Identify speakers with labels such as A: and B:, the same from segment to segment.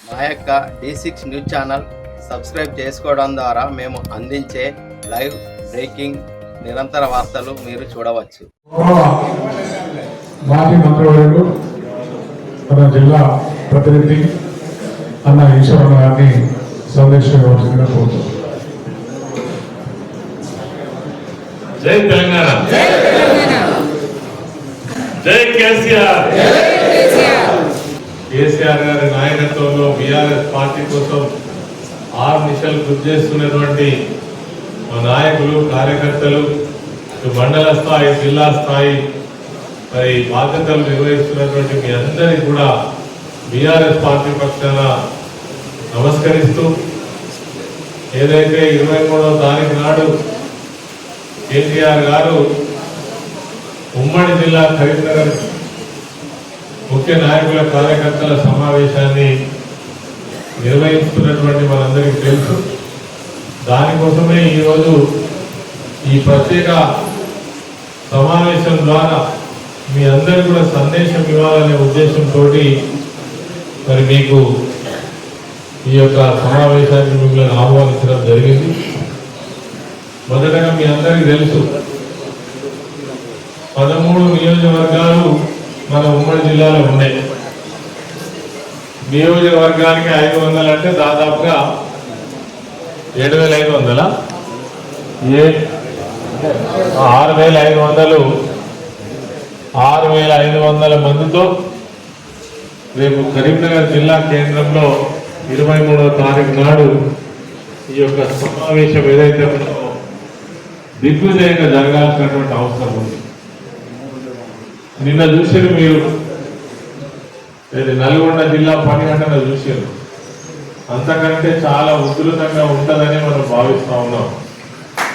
A: మా యొక్క D six news channel subscribe చేసుకోవడం ద్వారా మేము అందించే లైవ్ బ్రేకింగ్ నిరంతర వార్తలు మీరు చూడవచ్చు.
B: మాజీ మన జిల్లా ప్రతినిధి అన్న ఈశ్వరన్న గారిని కోరుతున్నాను
C: జై తెలంగాణ. జై కేసీఆర్. కేసీఆర్. గారి నాయకత్వంలో బీఆర్ఎస్ పార్టీ కోసం ఆరు నిశలు కృషి చేస్తున్నటువంటి మా నాయకులు కార్యకర్తలు మండల స్థాయి జిల్లా స్థాయి మరి బాధ్యతలు నిర్వహిస్తున్నటువంటి మీ అందరికీ కూడా బీఆర్ఎస్ పార్టీ పక్షాన నమస్కరిస్తూ ఏదైతే ఇరవై మూడవ తారీఖు నాడు కేసీఆర్ గారు ఉమ్మడి జిల్లా కరీంనగర్ ముఖ్య నాయకుల కార్యకర్తల సమావేశాన్ని నిర్వహిస్తున్నటువంటి మనందరికీ తెలుసు. దానికోసమే ఈరోజు ఈ ప్రత్యేక సమావేశం ద్వారా మీ అందరికీ కూడా సందేశం ఇవ్వాలనే ఉద్దేశంతో మరి మీకు ఈ యొక్క సమావేశానికి మిమ్మల్ని ఆహ్వానించడం జరిగింది. మొదటగా మీ అందరికీ తెలుసు పదమూడు నియోజకవర్గాలు మన ఉమ్మడి జిల్లాలో ఉన్నాయి. నియోజకవర్గానికి ఐదు వందలు అంటే దాదాపుగా ఏడు వేల ఐదు వందల? ఏ ఆరు వేల ఐదు వందలు ఆరు వేల ఐదు వందల మందితో రేపు కరీంనగర్ జిల్లా కేంద్రంలో ఇరవై మూడవ తారీఖు నాడు ఈ యొక్క సమావేశం ఏదైతే ఉందో దిగ్విజయంగా జరగాల్సినటువంటి అవసరం ఉంది. నిన్న చూసి మీరు అయితే నల్గొండ జిల్లా పని గంటన చూసారు అంతకంటే చాలా ఉధృతంగా ఉంటుందని మనం భావిస్తూ ఉన్నాం.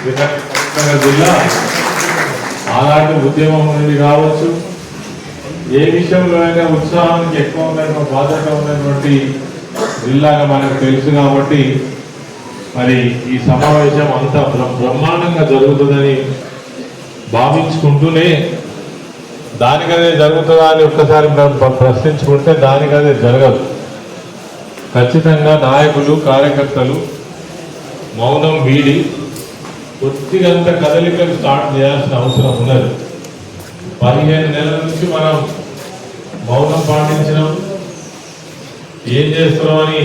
C: ఎందుకంటే జిల్లా అలాంటి ఉద్యమం నుండి కావచ్చు ఏ విషయంలో అయినా ఉత్సాహానికి ఎక్కువ ఉన్నటువంటి బాధ్యత ఉన్నటువంటి జిల్లాగా మనకు తెలుసు కాబట్టి మరి ఈ సమావేశం అంతా బ్రహ్మాండంగా జరుగుతుందని భావించుకుంటూనే దానికదే జరుగుతుందా అని ఒక్కసారి మనం ప్రశ్నించుకుంటే దానికదే జరగదు. ఖచ్చితంగా నాయకులు కార్యకర్తలు మౌనం వీడి కొద్దిగంత కదలికలు స్టార్ట్ చేయాల్సిన అవసరం ఉన్నది. పదిహేను నెలల నుంచి మనం మౌనం పాటించినాం. ఏం చేస్తున్నామని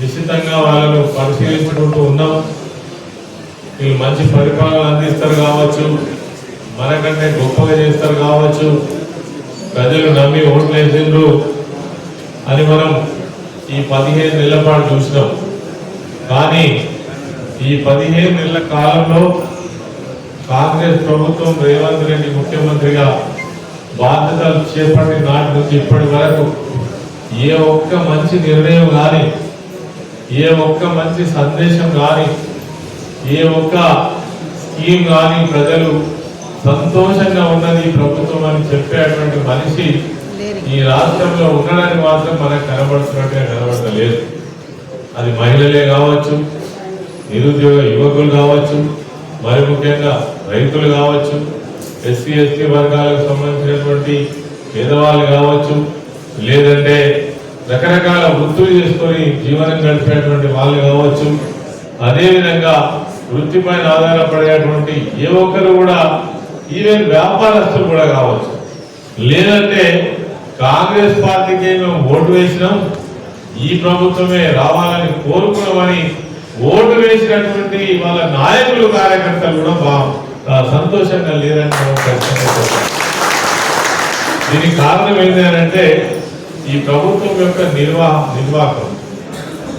C: నిశ్చితంగా వాళ్ళను పరిశీలించుకుంటూ ఉన్నాం. వీళ్ళు మంచి పరిపాలన అందిస్తారు కావచ్చు. మనకంటే గొప్పగా చేస్తారు కావచ్చు. ప్రజలు నమ్మి ఓట్లు వేసిండ్రు అని మనం ఈ పదిహేను నెలల పాటు చూసినాం. కానీ ఈ పదిహేను నెలల కాలంలో కాంగ్రెస్ ప్రభుత్వం రేవంత్ రెడ్డి ముఖ్యమంత్రిగా బాధ్యతలు చేపట్టిన నాటి నుంచి ఇప్పటి వరకు ఏ ఒక్క మంచి నిర్ణయం కానీ ఏ ఒక్క మంచి సందేశం కానీ ఏ ఒక్క స్కీమ్ కానీ ప్రజలు సంతోషంగా ఉన్నది ఈ ప్రభుత్వం అని చెప్పేటువంటి మనిషి ఈ రాష్ట్రంలో ఉండడానికి మాత్రం మనకు కనబడుతున్నట్టుగా కనబడతలేదు అది మహిళలే కావచ్చు నిరుద్యోగ యువకులు కావచ్చు మరి ముఖ్యంగా రైతులు కావచ్చు ఎస్సీ ఎస్టీ వర్గాలకు సంబంధించినటువంటి పేదవాళ్ళు కావచ్చు లేదంటే రకరకాల వృత్తులు చేసుకొని జీవనం గడిపేటువంటి వాళ్ళు కావచ్చు అదేవిధంగా వృత్తిపైన ఆధారపడేటువంటి ఏ ఒక్కరు కూడా ఈవెన్ వ్యాపారస్తులు కూడా కావచ్చు. లేదంటే కాంగ్రెస్ పార్టీకి మేము ఓటు వేసినాం ఈ ప్రభుత్వమే రావాలని కోరుకున్నామని ఓటు వేసినటువంటి వాళ్ళ నాయకులు కార్యకర్తలు కూడా సంతోషంగా లేరని మనం దీనికి కారణం ఏంటంటే ఈ ప్రభుత్వం యొక్క నిర్వాహ నిర్వాహకం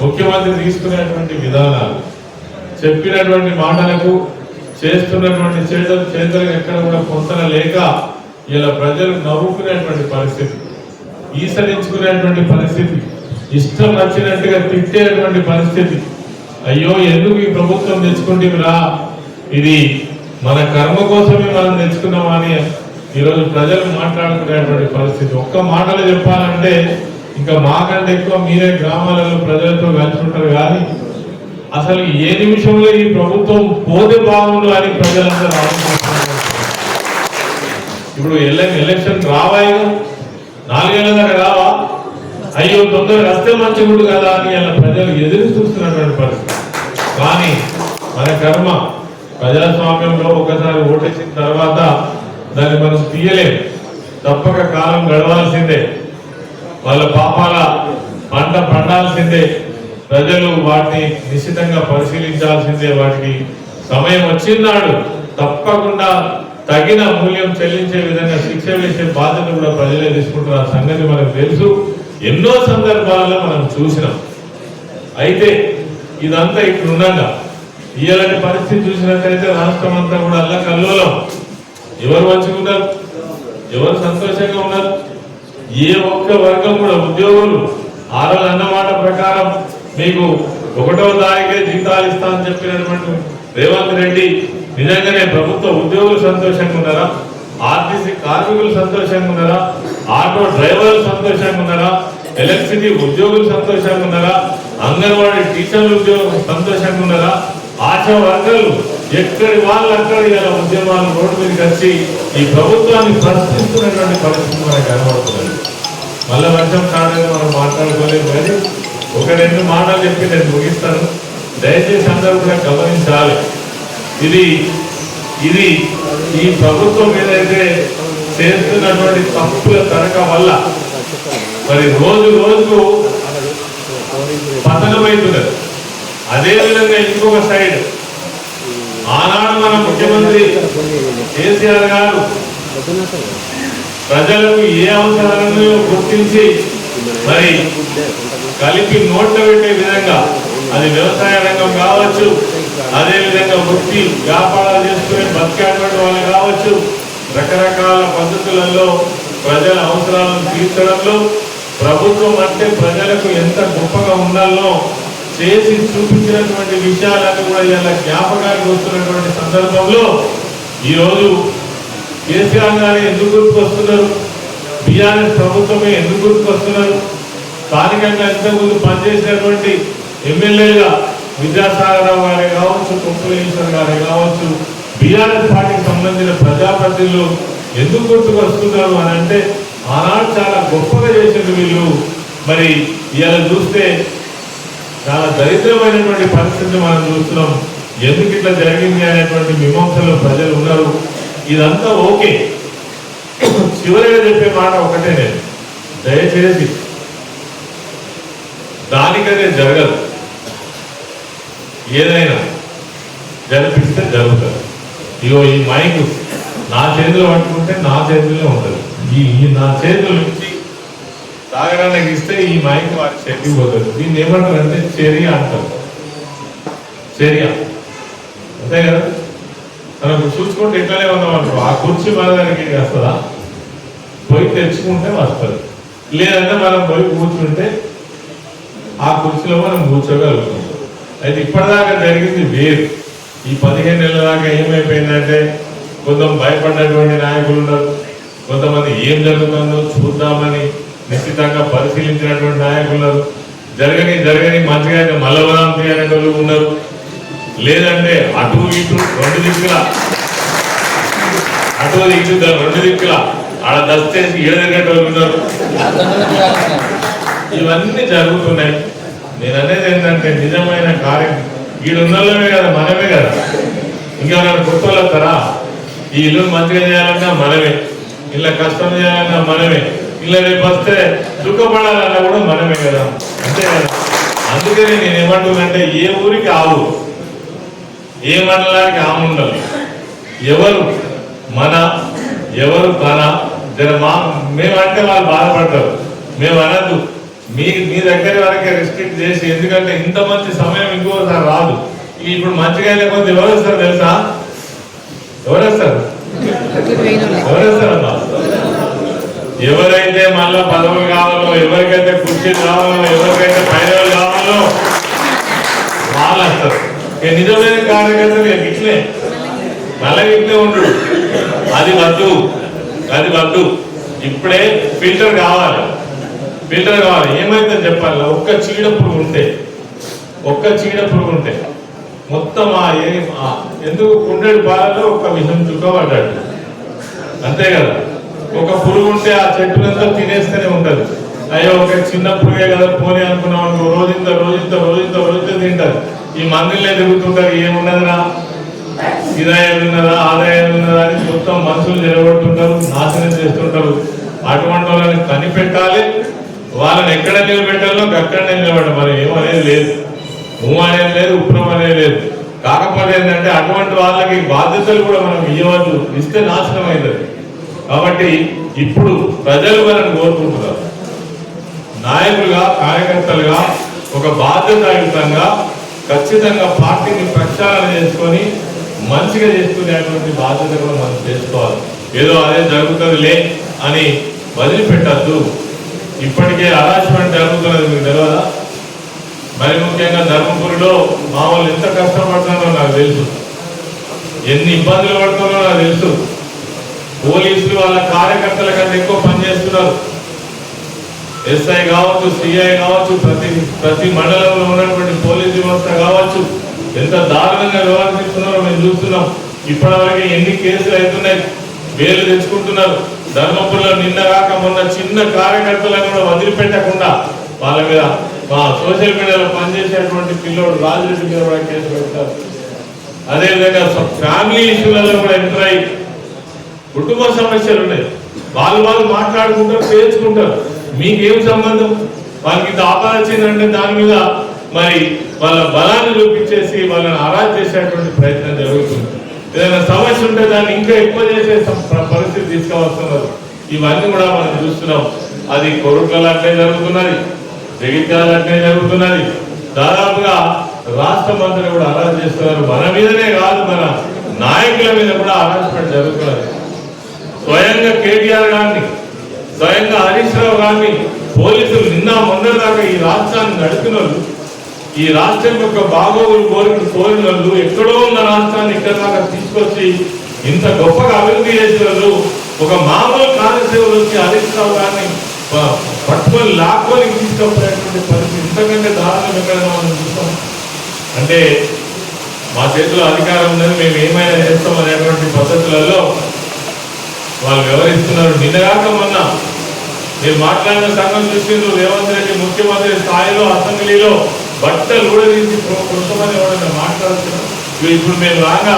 C: ముఖ్యమంత్రి తీసుకునేటువంటి విధానాలు చెప్పినటువంటి మాటలకు చేస్తున్నటువంటి చేతలు చేతలకు ఎక్కడ కూడా పొంతన లేక ఇలా ప్రజలు నవ్వుకునేటువంటి పరిస్థితి ఈసరించుకునేటువంటి పరిస్థితి ఇష్టం వచ్చినట్టుగా తిట్టేటువంటి పరిస్థితి. అయ్యో ఎందుకు ఈ ప్రభుత్వం తెచ్చుకుంటేరా ఇది మన కర్మ కోసమే మనం తెచ్చుకున్నామా అని ఈరోజు ప్రజలు మాట్లాడుకునేటువంటి పరిస్థితి. ఒక్క మాటలు చెప్పాలంటే ఇంకా మాకంటే ఎక్కువ మీరే గ్రామాలలో ప్రజలతో కలిసి ఉంటారు కానీ అసలు ఏ నిమిషంలో ఈ ప్రభుత్వం పోతే బాగుండు అని ప్రజలందరూ ఆలోచిస్తున్నారు. ఇప్పుడు ఎలక్షన్ రావాయి నాలుగేళ్ళ దాకా రావా? అయ్యో తొందరగా వస్తే మంచిగుడు కదా అని అలా ప్రజలు ఎదురు చూస్తున్నటువంటి పరిస్థితి. కానీ మన కర్మ ప్రజాస్వామ్యంలో ఒకసారి ఓటేసిన తర్వాత దాన్ని మనం తీయలేం. తప్పక కాలం గడవాల్సిందే. వాళ్ళ పాపాల పంట పండాల్సిందే. ప్రజలు వాటిని నిశ్చితంగా పరిశీలించాల్సిందే. వాటికి సమయం వచ్చినాడు. తప్పకుండా తగిన మూల్యం చెల్లించే విధంగా శిక్ష వేసే బాధ్యత కూడా ప్రజలే తీసుకుంటున్న సంగతి మనకు తెలుసు. ఎన్నో సందర్భాల్లో మనం చూసినాం. అయితే ఇదంతా ఇక్కడ ఉండగా. ఇలాంటి పరిస్థితి చూసినట్టయితే రాష్ట్రం అంతా కూడా అల్లకల్లోలం. ఎవరు మంచుకుంటారు? ఎవరు సంతోషంగా ఉన్నారు? ఏ ఒక్క వర్గం కూడా ఉద్యోగులు ఆ అన్నమాట ప్రకారం మీకు ఒకటో తారీఖే జీతాలు ఇస్తా అని చెప్పినటువంటి రేవంత్ రెడ్డి నిజంగానే ప్రభుత్వ ఉద్యోగులు సంతోషంగా ఉన్నారా? ఆర్టీసీ కార్మికులు సంతోషంగా ఉన్నారా? ఆటో డ్రైవర్లు సంతోషంగా ఉన్నారా? ఎలక్ట్రిసిటీ ఉద్యోగులు సంతోషంగా ఉన్నారా? అంగన్వాడీ టీచర్లు ఉద్యోగులు సంతోషంగా ఉన్నారా? ఆశా వర్గాలు ఎక్కడి వాళ్ళు అక్కడ ఇలా ఉద్యమాలు రోడ్డు మీద కలిసి ఈ ప్రభుత్వాన్ని ప్రశ్నిస్తున్నటువంటి పరిస్థితి మనకు కనబడుతుంది మళ్ళీ వర్షం కాదని మనం మాట్లాడుకోలేదు కానీ ఒక రెండు మాటలు చెప్పి నేను ముగిస్తాను. దయచేసి అందరూ కూడా గమనించాలి. ఇది ఇది ఈ ప్రభుత్వం ఏదైతే చేస్తున్నటువంటి తప్పుల తరక వల్ల మరి రోజు రోజుకు పతనమవుతున్నది అదే విధంగా ఇంకొక సైడ్ ఆనాడు మన ముఖ్యమంత్రి కేసీఆర్ గారు ప్రజలకు ఏ అవసరాలను గుర్తించి మరి కలిపి నోట్ల పెట్టే విధంగా అది వ్యవసాయ రంగం కావచ్చు అదే విధంగా వృత్తి వ్యాపారాలు చేసుకునే బతికేటువంటి వాళ్ళు కావచ్చు రకరకాల పద్ధతులలో ప్రజల అవసరాలను తీర్చడంలో ప్రభుత్వం అంటే ప్రజలకు ఎంత గొప్పగా ఉండాలో చేసి చూపించినటువంటి విషయాలన్నీ కూడా ఇలా జ్ఞాపకానికి వస్తున్నటువంటి సందర్భంలో ఈరోజు కేసీఆర్ గారు ఎందుకు గుర్తుకొస్తున్నారు? బీఆర్ఎస్ ప్రభుత్వమే ఎందుకు గుర్తుకొస్తున్నారు? స్థానికంగా ఇంతకుముందు పనిచేసినటువంటి ఎమ్మెల్యేగా విద్యాసాగరరావు గారే కావచ్చు కుప్పలేశ్వర్ గారే కావచ్చు బీఆర్ఎస్ పార్టీకి సంబంధించిన ప్రజాప్రతినిధులు ఎందుకు గుర్తుకొస్తున్నారు అని అంటే ఆనాడు చాలా గొప్పగా చేసింది వీళ్ళు. మరి ఇలా చూస్తే చాలా దరిద్రమైనటువంటి పరిస్థితి మనం చూస్తున్నాం. ఎందుకు ఇట్లా జరిగింది అనేటువంటి మీమాంసలో ప్రజలు ఉన్నారు. ఇదంతా ఓకే. చివరిగా చెప్పే మాట ఒకటే నేను. దయచేసి దానికనే జరగదు. ఏదైనా జరిపిస్తే జరుగుతుంది. ఇగో ఈ మైక్ నా చేతిలో పట్టుకుంటే నా చేతిలో ఉంటుంది. ఈ ఈ నా చేతుల నుంచి తాగడానికి ఇస్తే ఈ మైక్ వారి చెట్టుకి పోతుంది. దీన్ని ఏమంటారంటే చర్య అంటారు. చర్య. అంతే కదా? మనం చూసుకుంటే ఇట్లానే ఉన్నాం ఆ కుర్చీ మన దానికి వస్తుందా? పోయి తెచ్చుకుంటే వస్తుంది. లేదంటే మనం పోయి కూర్చుంటే ఆ కుర్చీలో మనం కూర్చోగలుగుతాం. అయితే ఇప్పటిదాకా జరిగింది వేరు. ఈ పదిహేను నెలల దాకా ఏమైపోయిందంటే కొంత భయపడినటువంటి నాయకులు ఉన్నారు. కొంతమంది ఏం జరుగుతుందో చూద్దామని నిశ్చితంగా పరిశీలించినటువంటి నాయకులు ఉన్నారు. జరగని జరగని మంచిగా అయితే మల్లవరాంతి అనేటోళ్ళు ఉన్నారు. లేదంటే అటు ఇటు రెండు దిక్కుల. అటు ఇటు రెండు దిక్కుల. ఆడ దస్తేసి ఏడదగ్గేటోళ్ళు ఉన్నారు. ఇవన్నీ జరుగుతున్నాయి. నేను అనేది ఏంటంటే నిజమైన కార్యం. ఈడున్నోళ్ళమే కదా మనమే కదా. ఇంకా గుర్తోళ్ళు వస్తారా ఈ ఇల్లు మంచిగా చేయాలన్నా మనమే. ఇలా కష్టం చేయాలన్నా మనమే. ఇలా రేపు వస్తే దుఃఖపడాలన్నా కూడా మనమే కదా. అంతే కదా. అందుకని నేను ఏమంటున్నానంటే ఏ ఊరికి ఆ ఊరు ఏ మండలానికి ఆమె ఉండదు. ఎవరు మన ఎవరు తన మా మేమంటే వాళ్ళు బాధపడతారు. మేము అనద్దు మీ మీ దగ్గర వరకే రెస్ట్రిక్ట్ చేసి ఎందుకంటే ఇంత మంచి సమయం ఇంకోసారి రాదు. ఇప్పుడు మంచిగా లేకపోతే ఎవరు వస్తారు తెలుసా? ఎవరు వస్తారు? ఎవరు వస్తారమ్మా? ఎవరైతే మళ్ళా పదవులు కావాలో ఎవరికైతే కుర్చీలు కావాలో ఎవరికైతే పైదవులు కావాలో వాళ్ళు వస్తారు. ఇక నిజమైన కార్యకర్తలు ఇక ఇట్లే మళ్ళీ ఇట్లే ఉండు. అది వద్దు. అది వద్దు. ఇప్పుడే ఫిల్టర్ కావాలి. ఫిల్టర్ కావాలి. ఏమైందని చెప్పాలి? ఒక్క చీడ పురుగు ఉంటే. ఒక్క చీడ పురుగు ఉంటే. మొత్తం ఆ ఏ- ఎందుకు కుండెడు బాలలో ఒక విషం చుక్కబడ్డాడు అంతే కదా? ఒక పురుగు ఉంటే ఆ చెట్టునంతా తినేస్తూనే ఉంటది. అయ్యో ఒక చిన్న పురుగే కదా పోనీ అనుకున్నాం అనుకో రోజింత రోజు ఇంత రోజంత తింటారు ఈ మందులే తిరుగుతుంటారు ఏమున్నదిరా? ఇదాయాలు ఉన్నదా ఆదాయం ఉన్నదా అని మొత్తం మనుషులు నిలబడుతుంటారు నాశనం చేస్తుంటారు. అటువంటి వాళ్ళని కనిపెట్టాలి. వాళ్ళని ఎక్కడ నిలబెట్టాలో అక్కడనే నిలబడి మరి ఏమనేది లేదు. ఊ అనేది లేదు ఉప్రం అనేది లేదు. కాకపోతే ఏంటంటే అటువంటి వాళ్ళకి బాధ్యతలు కూడా మనం ఇవ్వద్దు ఇస్తే నాశనం అవుతుంది. కాబట్టి ఇప్పుడు ప్రజలు మనల్ని కోరుకుంటున్నారు. నాయకులుగా కార్యకర్తలుగా ఒక బాధ్యతాయుతంగా ఖచ్చితంగా పార్టీని ప్రక్షాళన చేసుకొని మంచిగా చేసుకునేటువంటి బాధ్యత కూడా మనం చేసుకోవాలి. ఏదో అదే జరుగుతుందిలే అని వదిలిపెట్టద్దు. ఇప్పటికే హరాస్మెంట్ జరుగుతున్నది మీకు తెలియదా మరి ముఖ్యంగా ధర్మపురిలో మా వాళ్ళు ఎంత కష్టపడుతున్నారో నాకు తెలుసు. ఎన్ని ఇబ్బందులు పడుతున్నారో నాకు తెలుసు. పోలీసులు వాళ్ళ కార్యకర్తల కంటే ఎక్కువ పనిచేస్తున్నారు ఎస్ఐ కావచ్చు సిఐ కావచ్చు ప్రతి ప్రతి మండలంలో ఉన్నటువంటి పోలీస్ వ్యవస్థ కావచ్చు ఎంత దారుణంగా వ్యవహరిస్తున్నారో మేము చూస్తున్నాం. ఇప్పటివరకు ఎన్ని కేసులు అవుతున్నాయి వేలు తెచ్చుకుంటున్నారు. ధర్మపురిలో నిన్న కాక మొన్న చిన్న కార్యకర్తలను కూడా వదిలిపెట్టకుండా వాళ్ళ మీద మా సోషల్ మీడియాలో పనిచేసేటువంటి పిల్లోడు రాజరెడ్డి మీద కూడా కేసు పెడతారు. అదేవిధంగా ఫ్యామిలీ ఇష్యూలలో కూడా ఎంటర్ అయ్యి కుటుంబ సమస్యలు ఉన్నాయి. వాళ్ళు వాళ్ళు మాట్లాడుకుంటారు చేర్చుకుంటారు మీకేం సంబంధం? వాళ్ళకి ఇంత ఆపద వచ్చిందంటే దాని మీద మరి వాళ్ళ బలాన్ని చూపించేసి వాళ్ళని అరాజ్ చేసేటువంటి ప్రయత్నం జరుగుతుంది. ఏదైనా సమస్య ఉంటే దాన్ని ఇంకా ఎక్కువ చేసే పరిస్థితి తీసుకువస్తున్నారు ఇవన్నీ కూడా మనం చూస్తున్నాం. అది కొరుట్లలో అట్లే జరుగుతున్నది జగిత్యాల అంటే జరుగుతున్నది. దాదాపుగా రాష్ట్రం అంతా కూడా అరాజ్ చేస్తున్నారు. మన మీదనే కాదు మన నాయకుల మీద కూడా అరాజ్మెంట్ జరుగుతున్నది. స్వయంగా కేటీఆర్ గారిని స్వయంగా హరీష్ రావు గారిని పోలీసులు నిన్న మొన్నదాకా ఈ రాష్ట్రాన్ని నడిపిన వాళ్ళు, ఈ రాష్ట్రం యొక్క బాగోగులు కోరికలు కోరిన వాళ్ళు ఎక్కడో ఉన్న రాష్ట్రాన్ని ఇక్కడ దాకా తీసుకొచ్చి ఇంత గొప్పగా అభివృద్ధి చేసిన వాళ్ళు ఒక మామూలు కానిసేవలు వచ్చి హరీష్ రావు గారిని పట్టుకొని లాక్కొని తీసుకొచ్చినటువంటి పరిస్థితి ఇంతకంటే దారుణం ఎక్కడైనా మనం చూస్తాం. అంటే మా చేతిలో అధికారం ఉందని మేము ఏమైనా చేస్తాం అనేటువంటి పద్ధతులలో వాళ్ళు వివరిస్తున్నారు నిన్నగాక మొన్న మీరు మాట్లాడిన సంఘం చూసిండ్రు రేవంత్ రెడ్డి ముఖ్యమంత్రి స్థాయిలో అసెంబ్లీలో బట్టలు కూడా తీసి కృష్ణమని ఎవరైనా మాట్లాడుతున్నారు. ఇప్పుడు మేము రాగా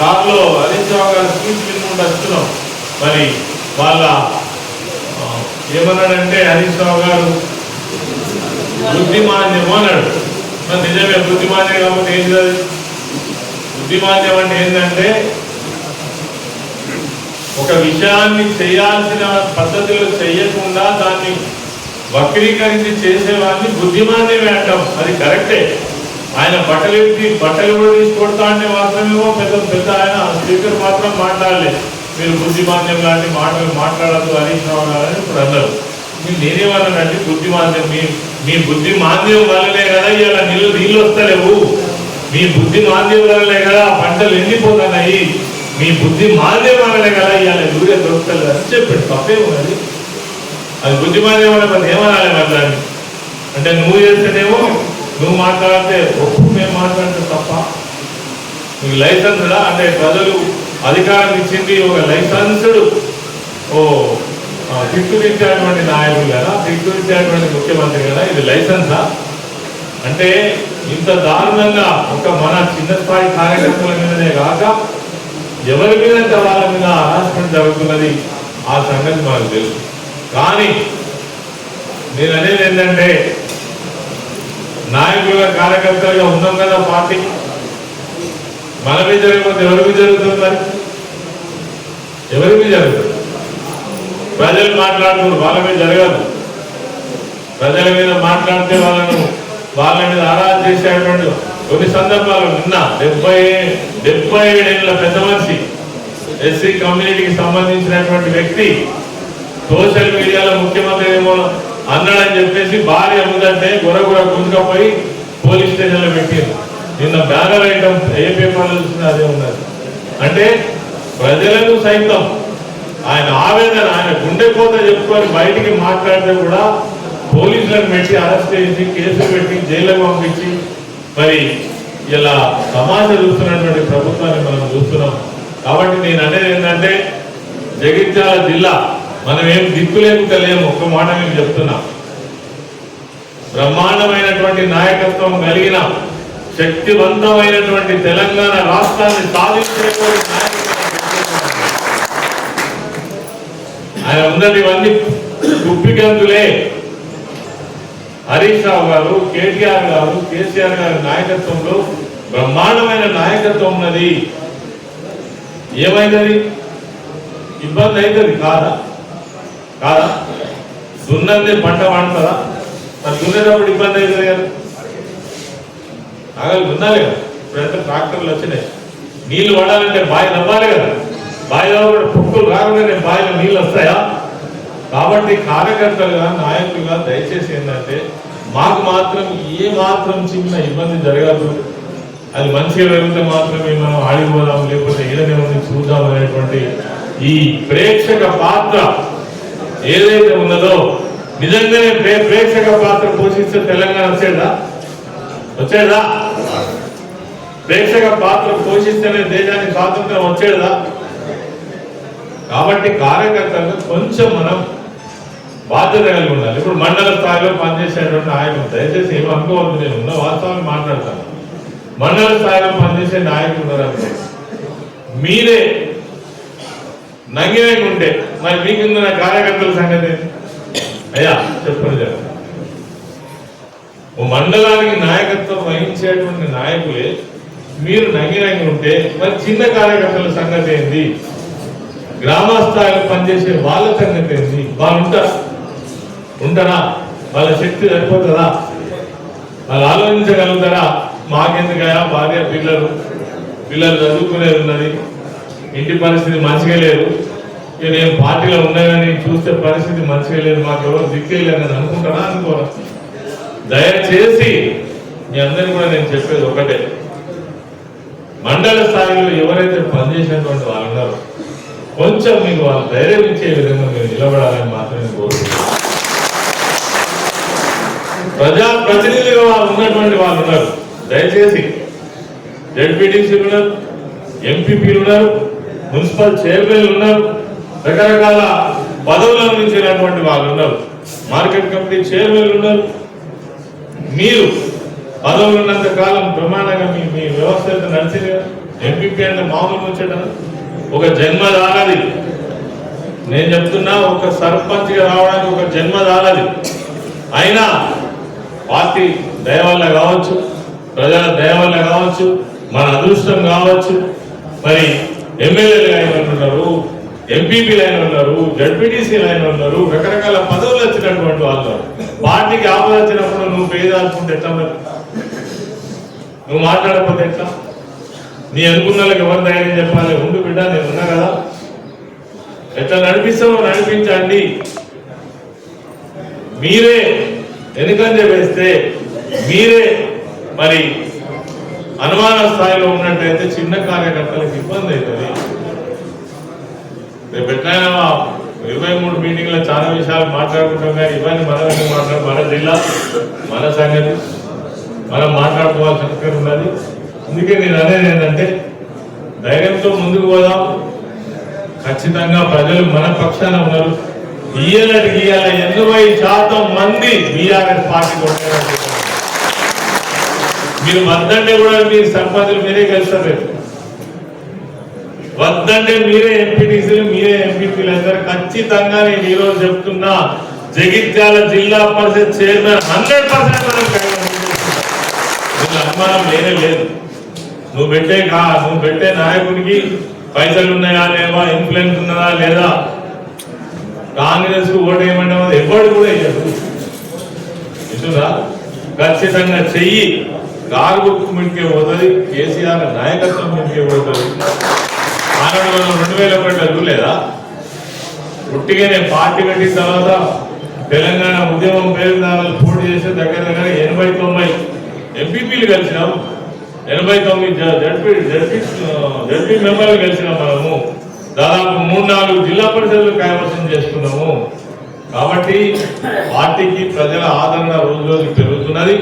C: కారులో హరీష్ రావు గారి స్పీచ్ వినుకుంటూ వస్తున్నాం. మరి వాళ్ళ ఏమన్నాడంటే హరీష్ రావు గారు బుద్ధిమాన్యము అన్నాడు. మరి నిజమే బుద్ధిమాన్యం కాబట్టి ఏం చేయాలి బుద్ధిమాన్యం అంటే ఏంటంటే ఒక విషయాన్ని చేయాల్సిన పద్ధతిలో చేయకుండా దాన్ని వక్రీకరించి చేసేవాడిని బుద్ధిమాన్యమే వేయటం. అది కరెక్టే. ఆయన బట్టలు ఎత్తి బట్టలు కూడా తీసుకొడతా అంటే మాత్రమేమో పెద్ద పెద్ద ఆయన స్పీకర్ మాత్రం మాట్లాడలేదు మీరు బుద్ధిమాన్యం లాంటి మాటలు మాట్లాడద్దు హరీష్ రావు గారు అని ఇప్పుడు అందరు మీరు నేనేమన్నానంటే బుద్ధిమాంద్యం మీ మీ బుద్ధి మాంద్యం వల్లనే కదా ఇలా నీళ్ళు నీళ్ళు వస్తలేవు. మీ బుద్ధి మాంద్యం వల్లనే కదా పంటలు ఎండిపోతున్నాయి. మీ బుద్ధి మాంద్యం మారలే కదా ఇవాళ యూరియా దొరుకుతుంది అని చెప్పాడు. తప్పే ఉన్నది. అది బుద్ధి మారే వల్ల ఏమనాలి దాన్ని. అంటే నువ్వు చేస్తేనేమో నువ్వు మాట్లాడితే ఒప్పు మేము మాట్లాడితే తప్ప. ఇవి లైసెన్స్డా అంటే ప్రజలు అధికారం ఇచ్చింది ఒక లైసెన్స్డ్ ఓ తిట్టుదిద్దేటువంటి తిట్టు నాయకులు కదా. తిట్టుదిద్దేటువంటి ముఖ్యమంత్రి కదా. ఇది లైసెన్సా? అంటే ఇంత దారుణంగా ఒక మన చిన్న స్థాయి కార్యకర్తల మీదనే కాక ఎవరి మీద వాళ్ళ మీద హరాస్మెంట్ జరుగుతున్నది ఆ సంగతి మనకు తెలుసు. కానీ నేను అనేది ఏంటంటే నాయకులుగా కార్యకర్తలుగా ఉన్నాం కదా పార్టీ. మన మీద జరగకపోతే ఎవరికి జరుగుతుంది మరి? ఎవరి జరుగుతుంది? ప్రజలు మాట్లాడుతున్నారు వాళ్ళ మీద జరగదు. ప్రజల మీద మాట్లాడితే వాళ్ళను వాళ్ళ మీద ఆరాధన చేసేటువంటి కొన్ని సందర్భాలు నిన్న డెబ్బై డెబ్బై ఏడేళ్ళ పెద్ద మనిషి ఎస్సీ కమ్యూనిటీకి సంబంధించినటువంటి వ్యక్తి సోషల్ మీడియాలో ముఖ్యమంత్రి ఏమో అన్నాడని చెప్పేసి భార్య ముందంటే గొరగొర గుంజుకపోయి పోలీస్ స్టేషన్లో పెట్టింది నిన్న బ్యానర్ ఐటమ్ ఏ పేపర్లో చూసినా అదే ఉన్నది. అంటే ప్రజలను సైతం ఆయన ఆవేదన ఆయన గుండె కోత చెప్పుకొని బయటికి మాట్లాడితే కూడా పోలీసులను పెట్టి అరెస్ట్ చేసి కేసులు పెట్టి జైల్లో పంపించి మరి ఇలా సమాజం చూస్తున్నటువంటి ప్రభుత్వాన్ని మనం చూస్తున్నాం. కాబట్టి నేను అనేది ఏంటంటే జగిత్యాల జిల్లా మనం ఏం దిక్కు లేకుండా లేము ఒక మాట మేము చెప్తున్నా. బ్రహ్మాండమైనటువంటి నాయకత్వం కలిగిన శక్తివంతమైనటువంటి తెలంగాణ రాష్ట్రాన్ని సాధించేటువంటి నాయకత్వం ఆయన ఉన్నటివన్నీ కుప్పిగంతులే హరీష్ రావు గారు కేటీఆర్ గారు కేసీఆర్ గారి నాయకత్వంలో బ్రహ్మాండమైన నాయకత్వం ఉన్నది. ఏమైంది ఇబ్బంది అవుతుంది కాదా? కాదా? దున్నందే పంట పండుతుందా? మరి దున్నేటప్పుడు ఇబ్బంది అవుతుంది కదా. నాగలు దున్నాలి కదా. ఇప్పుడైతే ట్రాక్టర్లు వచ్చినాయి. నీళ్ళు పడాలంటే బావి నవ్వాలి కదా. బావి కూడా పుక్కులు రాగానే బావిలో నీళ్ళు వస్తాయా? కాబట్టి కార్యకర్తలుగా నాయకులుగా దయచేసి ఏంటంటే మాకు మాత్రం ఏ మాత్రం చిన్న ఇబ్బంది జరగదు. అది మంచిగా జరిగితే మాత్రమే మనం ఆడిపోదాం లేకపోతే ఏదైనా ఉంది చూద్దాం అనేటువంటి ఈ ప్రేక్షక పాత్ర ఏదైతే ఉన్నదో నిజంగానే ప్రేక్షక పాత్ర పోషిస్తే తెలంగాణ వచ్చేదా? వచ్చేదా? ప్రేక్షక పాత్ర పోషిస్తేనే దేశానికి స్వాతంత్రం వచ్చేదా? కాబట్టి కార్యకర్తలు కొంచెం మనం బాధ్యత కలిగి ఉండాలి. ఇప్పుడు మండల స్థాయిలో పనిచేసేటువంటి నాయకులు దయచేసి ఏమి అనుకోవద్దు నేను ఉన్న వాస్తవాన్ని మాట్లాడతాను. మండల స్థాయిలో పనిచేసే నాయకులు మీరే నంగినే ఉంటే మరి మీకు ఉన్న కార్యకర్తల సంగతి? అయ్యా చెప్పండి చెప్పండి ఓ మండలానికి నాయకత్వం వహించేటువంటి నాయకులే మీరు నంగి ఉంటే మరి చిన్న కార్యకర్తల సంగతి ఏంది? గ్రామ స్థాయిలో పనిచేసే వాళ్ళ సంగతి ఏంది? వాళ్ళు ఉంటారు ఉంటారా? వాళ్ళ శక్తి సరిపోతుందా? వాళ్ళు ఆలోచించగలుగుతారా? మాకెందుకయా భార్య పిల్లలు పిల్లలు చదువుకునేది ఉన్నది. ఇంటి పరిస్థితి మంచిగా లేదు. ఇక నేను పార్టీలో ఉన్నానని చూస్తే పరిస్థితి మంచిగా లేదు. మాకు ఎవరు దిక్కేయలేదని అనుకుంటారా అనుకోరా? దయచేసి మీ అందరికీ కూడా నేను చెప్పేది ఒకటే. మండల స్థాయిలో ఎవరైతే పనిచేసినటువంటి వాళ్ళు ఉన్నారో కొంచెం మీకు వాళ్ళు ధైర్యం ఇచ్చే విధంగా మీరు నిలబడాలని మాత్రమే కోరుకుంటున్నాను. ప్రజా ప్రతినిధులుగా వాళ్ళు ఉన్నటువంటి వాళ్ళు ఉన్నారు. దయచేసి జడ్పీటీసీలు ఉన్నారు ఎంపీపీలు ఉన్నారు మున్సిపల్ చైర్మన్లు ఉన్నారు రకరకాల పదవులు అందించినటువంటి వాళ్ళు ఉన్నారు. మార్కెట్ కమిటీ చైర్మన్లు ఉన్నారు. మీరు పదవులు ఉన్నంత కాలం ప్రమాణంగా మీ మీ వ్యవస్థ అయితే నడిచింది? ఎంపీపీ అంటే మామూలు వచ్చేట ఒక జన్మ దానది నేను చెప్తున్నా ఒక సర్పంచ్గా రావడానికి ఒక జన్మ దానది అయినా పార్టీ దయ వల్ల కావచ్చు ప్రజల దయ వల్ల కావచ్చు మన అదృష్టం కావచ్చు. మరి ఎమ్మెల్యేలు అయిన ఉన్నారు ఎంపీపీలు అయిన ఉన్నారు జడ్పీటీసీలు అయిన ఉన్నారు రకరకాల పదవులు వచ్చినటువంటి వాళ్ళు. పార్టీకి ఆపద వచ్చినప్పుడు నువ్వు పేదాల్చుకుంటే ఎట్లా మరి? నువ్వు మాట్లాడకపోతే ఎట్లా? నీ అనుకున్న వాళ్ళకి ఎవరు ధైర్యం చెప్పాలి? ఉండు బిడ్డ నేను ఉన్నా కదా. ఎట్లా నడిపిస్తామో నడిపించండి. మీరే ఎందుకని వేస్తే మీరే మరి అనుమాన స్థాయిలో ఉన్నట్టయితే చిన్న కార్యకర్తలకు ఇబ్బంది అవుతుంది. రేపు ఎట్లయినా ఇరవై మూడు మీటింగ్లో చాలా విషయాలు మాట్లాడుకుంటాం కానీ ఇవన్నీ మనం మాట్లాడు మన జిల్లా మన సంగతి మనం మాట్లాడుకోవాల్సిన అక్కడ ఉన్నది. అందుకే నేను అనేది ఏంటంటే ధైర్యంతో ముందుకు పోదాం. ఖచ్చితంగా ప్రజలు మన పక్షాన ఉన్నారు. ఇయ్యాలకి ఇయ్యాల ఎనభై శాతం మంది బీఆర్ఎస్ పార్టీ కొట్టారు మీరు వద్దంటే కూడా మీ సర్పంచులు మీరే గెలుస్తారు. వద్దంటే మీరే ఎంపీటీసీలు మీరే ఎంపీపీలు అందరు. ఖచ్చితంగా నేను ఈరోజు చెప్తున్నా జగిత్యాల జిల్లా పరిషత్ చైర్మన్ హండ్రెడ్ పర్సెంట్ మనం అనుమానం లేనే లేదు. నువ్వు పెట్టే కా నువ్వు పెట్టే నాయకుడికి పైసలు ఉన్నాయా లేవా ఇన్ఫ్లుయెన్స్ ఉన్నదా లేదా? కాంగ్రెస్కు ఓటు వేయమంటే ఎవరు కూడా వేయరు ఎందుకురా ఖచ్చితంగా చెయ్యి. గారు మిడికే పోతుంది కేసీఆర్ నాయకత్వం మిడికే పోతుంది. ఆనాడు మనం రెండు వేల ఒకటి లేదా పుట్టిగానే పార్టీ కట్టిన తర్వాత తెలంగాణ ఉద్యమం పేరు దాని పోటీ చేసే దగ్గర దగ్గర ఎనభై తొంభై ఎంపీపీలు కలిసినాం. ఎనభై తొమ్మిది జడ్పీ జడ్పీ జడ్పీ మెంబర్లు కలిసినాం మనము. దాదాపు మూడు నాలుగు జిల్లా పరిషత్లు కైవసం చేసుకున్నాము. కాబట్టి పార్టీకి ప్రజల ఆదరణ రోజు రోజు పెరుగుతున్నది.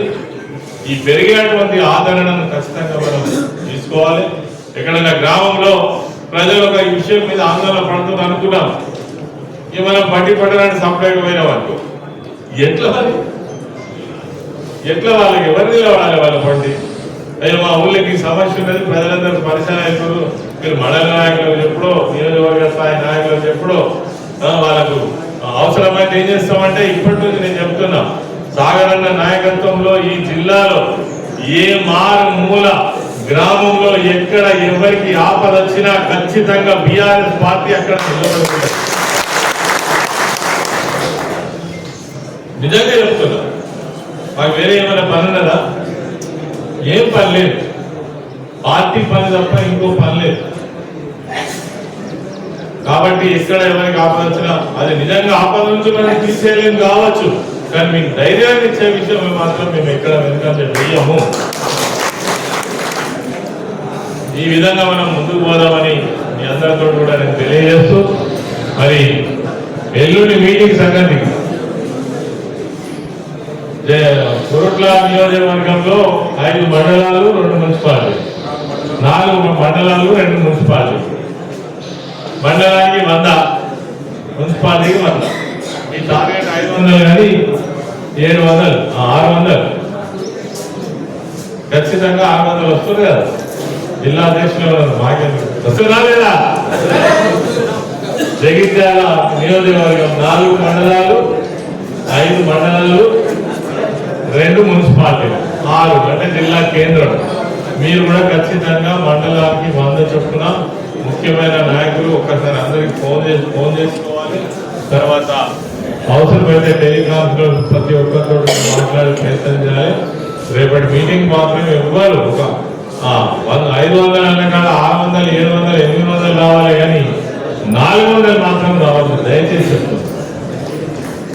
C: ఈ పెరిగేటువంటి ఆదరణను ఖచ్చితంగా మనం తీసుకోవాలి. ఎక్కడైనా గ్రామంలో ప్రజలు ఒక విషయం మీద ఆందోళన పడుతుంది అనుకున్నాం. ఏమైనా మనం పట్టి పట్టడానికి సంప్రదాయం పోయినాం అనుకో ఎట్లా మరి? ఎట్లా వాళ్ళకి ఎవరు నిలబడాలి వాళ్ళ పండి అయ్యో మా ఊళ్ళకి సమస్య ఉన్నది ప్రజలందరూ పరిచయం అయిపోరు మీరు మండల నాయకులకు చెప్పుడు నియోజకవర్గ స్థాయి నాయకులకు చెప్పుడు వాళ్ళకు అవసరమైతే ఏం చేస్తామంటే ఇప్పటి నుంచి నేను చెప్తున్నా సాగరన్న నాయకత్వంలో ఈ జిల్లాలో ఏ మారుమూల గ్రామంలో ఎక్కడ ఎవరికి ఆపద వచ్చినా ఖచ్చితంగా బీఆర్ఎస్ పార్టీ అక్కడ నిలబడుతుంది. నిజంగా చెప్తున్నా. మాకు వేరే ఏమైనా పని ఉన్నదా? ఏం పని లేదు పార్టీ పని తప్ప ఇంకో పని లేదు. కాబట్టి ఎక్కడ ఎవరికి ఆపద అది నిజంగా ఆపద నుంచి మనం తీసేయలేము కావచ్చు. కానీ మీకు ధైర్యాన్ని ఇచ్చే విషయం మాత్రం మేము ఎక్కడ వెనుకంటే వెయ్యము ఈ విధంగా మనం ముందుకు పోదామని మీ అందరితో కూడా నేను తెలియజేస్తూ మరి ఎల్లుండి మీటింగ్ సంగతి. కురుట్ల నియోజకవర్గంలో ఐదు మండలాలు రెండు మున్సిపాలిటీ నాలుగు మండలాలు రెండు మున్సిపాలిటీ మండలానికి వంద మున్సిపాలిటీకి వంద. ఈ టార్గెట్ ఐదు వందలు. కానీ ఏడు వందలు ఆరు వందలు. ఖచ్చితంగా ఆరు వందలు వస్తుంది కదా. జిల్లా అధ్యక్షులు భాగ్యం వస్తుందా లేదా? జగిత్యాల నియోజకవర్గం నాలుగు మండలాలు ఐదు మండలాలు రెండు మున్సిపాలిటీలు ఆరు అంటే జిల్లా కేంద్రం. మీరు కూడా ఖచ్చితంగా మండలానికి వంద చొప్పున ముఖ్యమైన నాయకులు ఒక్కసారి అందరికి ఫోన్ చేసి ఫోన్ చేసుకోవాలి. తర్వాత అవసరమైతే టెలికాన్ఫరెన్స్ ప్రతి ఒక్కరితో మాట్లాడే ప్రయత్నం చేయాలి. రేపటి మీటింగ్ మాత్రం ఇవ్వాలి ఒక వంద ఐదు వందల అన్న కాడ ఆరు వందలు ఏడు వందలు ఎనిమిది వందలు రావాలి కానీ నాలుగు వందలు మాత్రం రావాలి దయచేసి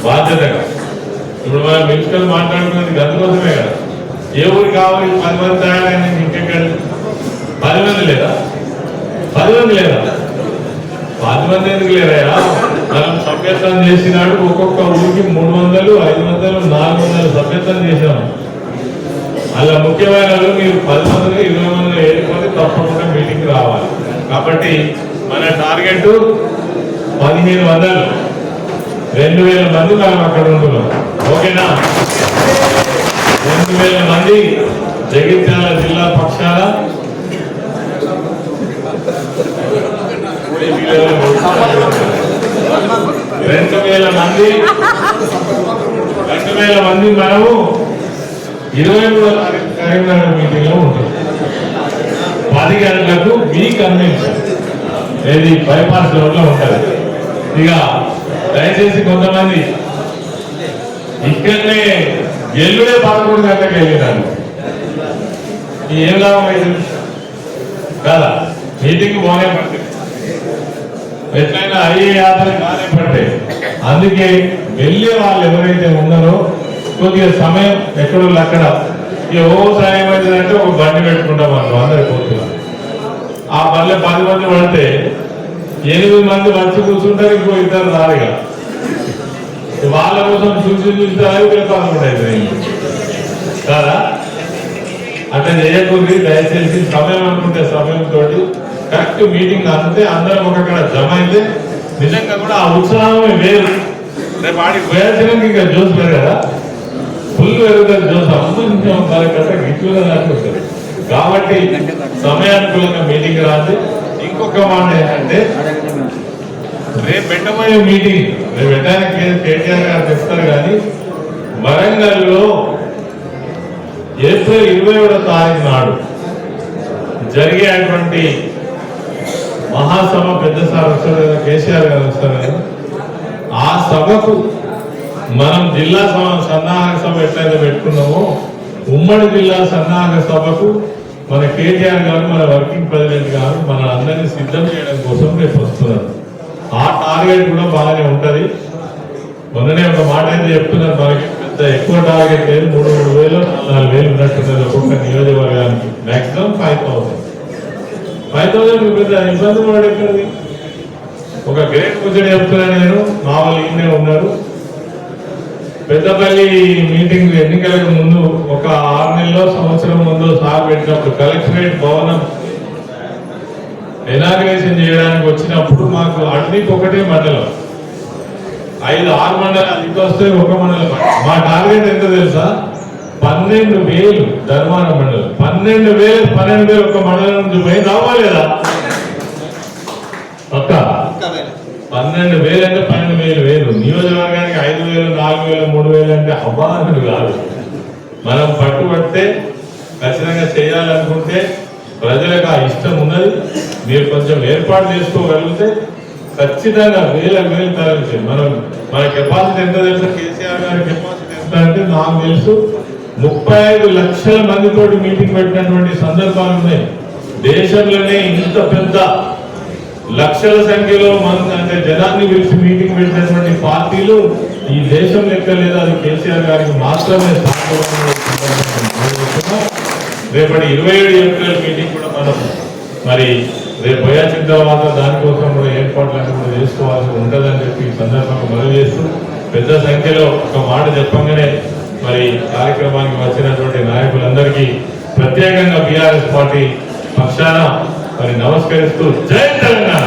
C: బాధ్యతగా ఇప్పుడు మనం మున్సిపల్ మాట్లాడుకున్నది గందుకోసమే కదా. ఏ ఊరు కావాలి? పది మంది తయారైన ఇంకెక్కడ? పది మంది లేదా? పది మంది లేదా? పది మంది ఎందుకు లేరయ్యా మనం సభ్యత్వం చేసినాడు ఒక్కొక్క ఊరికి మూడు వందలు ఐదు వందలు నాలుగు వందలు సభ్యత్వం చేశాము. అలా ముఖ్యమైన మీరు పది మంది ఇరవై మంది ఏడుకొని తప్పకుండా మీటింగ్ రావాలి. కాబట్టి మన టార్గెట్ పదిహేను వందలు. రెండు వేల మంది మనం అక్కడ ఉంటున్నాం. ఓకేనా? రెండు వేల మంది జగిత్యాల జిల్లా పక్షాల రెండు వేల మంది రెండు వేల మంది మనము ఇరవై మూడో తారీఖు కరీంనగర్ మీటింగ్లో ఉంటాం. పది గంటలకు మీ కన్వెన్షన్. ఏది బైపాస్ రోడ్లో ఇక దయచేసి కొంతమంది ఇక్కడనే ఎల్లుడే పదకొండు గంటలకు వెళ్ళేదాన్ని ఏం లాభం కదా? మీటింగ్ బాగానే పడుతుంది ఎట్లయినా అయ్యే యాత్ర బాగానే పడ్డాయి అందుకే వెళ్ళే వాళ్ళు ఎవరైతే ఉన్నారో కొద్దిగా సమయం ఎక్కడో అక్కడ ఇక ఓ సాయం అయిందంటే ఒక బండి పెట్టుకుంటాం మనం అందరికి పోతున్నాం. ఆ పల్లె పది మంది పడితే ఎనిమిది మంది వచ్చి కూర్చుంటారు ఇంకో ఇద్దరు రారుగా వాళ్ళ కోసం చూసి చూస్తే వీళ్ళు కదా? అంటే చేయకూడదు దయచేసి సమయం అనుకుంటే సమయంతో కరెక్ట్ మీటింగ్ అంతే అందరం ఒకక్కడ జమ అయితే నిజంగా కూడా ఆ ఉత్సాహమే వేరు. రేపు ఆడికి పోయాల్సినాక ఇంకా జోస్ పెరగదా? ఫుల్ పెరుగుతుంది జోస్. అమ్మ కదా గిట్లుగా ఉంటుంది కాబట్టి సమయానుకూలంగా మీటింగ్ రాదు. ఇంకొక మాట ఏంటంటే రేపు పెట్టబోయే మీటింగ్ రేపు పెట్టడానికి కేటీఆర్ గారు చెప్తారు కానీ వరంగల్లో ఏప్రిల్ ఇరవై ఏడో తారీఖు నాడు జరిగేటువంటి మహాసభ పెద్ద సార్ వస్తారు కదా కేసీఆర్ గారు వస్తారు కదా. ఆ సభకు మనం జిల్లా సభ సన్నాహక సభ ఎట్లయితే పెట్టుకున్నామో ఉమ్మడి జిల్లా సన్నాహక సభకు మన కేటీఆర్ గారు మన వర్కింగ్ ప్రెసిడెంట్ గారు మన అందరినీ సిద్ధం చేయడం కోసం రేపు వస్తున్నారు. ఆ టార్గెట్ కూడా బాగానే ఉంటుంది. మొన్ననే ఒక మాట అయితే చెప్తున్నారు మనకి. పెద్ద ఎక్కువ టార్గెట్ లేదు. మూడు మూడు వేలు నాలుగు వేలు ఉన్నట్టున్నది ఒక్కొక్క నియోజకవర్గానికి. Maximum five thousand five thousand పెద్ద ఇబ్బంది పడేది ఒక గ్రేట్ ముచ్చడి చెప్తున్నా నేను. మా వాళ్ళు ఈయనే ఉన్నారు పెద్దపల్లి మీటింగ్ ఎన్నికలకు ముందు ఒక ఆరు నెలలో సంవత్సరం ముందు సార్ పెట్టినప్పుడు కలెక్టరేట్ భవనం ఇనాగ్రేషన్ చేయడానికి వచ్చినప్పుడు మాకు అన్ని ఒకటే మండలం. ఐదు ఆరు మండలాలు. ఇంకా వస్తే ఒక మండలం. మా టార్గెట్ ఎంత తెలుసా? పన్నెండు వేలు ధర్మాన మండలం. పన్నెండు వేలు పన్నెండు వేలు ఒక మండలం నుంచి పోయి రావాలేదా? ఒక్క పన్నెండు వేలు అంటే పన్నెండు వేలు వేలు. నియోజకవర్గానికి ఐదు వేలు నాలుగు వేలు మూడు వేలు అంటే అవ్వాలని కాదు. మనం పట్టుబడితే ఖచ్చితంగా చేయాలనుకుంటే ప్రజలకు ఆ ఇష్టం ఉన్నది. మీరు కొంచెం ఏర్పాటు చేసుకోగలిగితే ఖచ్చితంగా వేల వేలు తరలించి మనం మన కెపాసిటీ ఎంత తెలుసు? కేసీఆర్ గారి కెపాసిటీ ఎంత అంటే నాకు తెలుసు ముప్పై ఐదు లక్షల మందితోటి మీటింగ్ పెట్టినటువంటి సందర్భాలు ఉన్నాయి. దేశంలోనే ఇంత పెద్ద లక్షల సంఖ్యలో మంది అంటే జనాన్ని పిలిచి మీటింగ్ పెట్టినటువంటి పార్టీలు ఈ దేశం లెక్క లేదా అది కేసీఆర్ గారికి మాత్రమే సాధ్యమవుతుంది రేపటి ఇరవై ఏడు ఏప్రిల్ మీటింగ్ కూడా మనం మరి రేపు పోయాచిన తర్వాత దానికోసం కూడా ఏర్పాట్లన్నీ కూడా చేసుకోవాల్సి ఉంటుందని చెప్పి ఈ సందర్భంగా మనవి చేస్తూ పెద్ద సంఖ్యలో ఒక మాట చెప్పంగానే మరి కార్యక్రమానికి వచ్చినటువంటి నాయకులందరికీ ప్రత్యేకంగా బీఆర్ఎస్ పార్టీ పక్షాన మరి నమస్కరిస్తూ జై తెలంగాణ.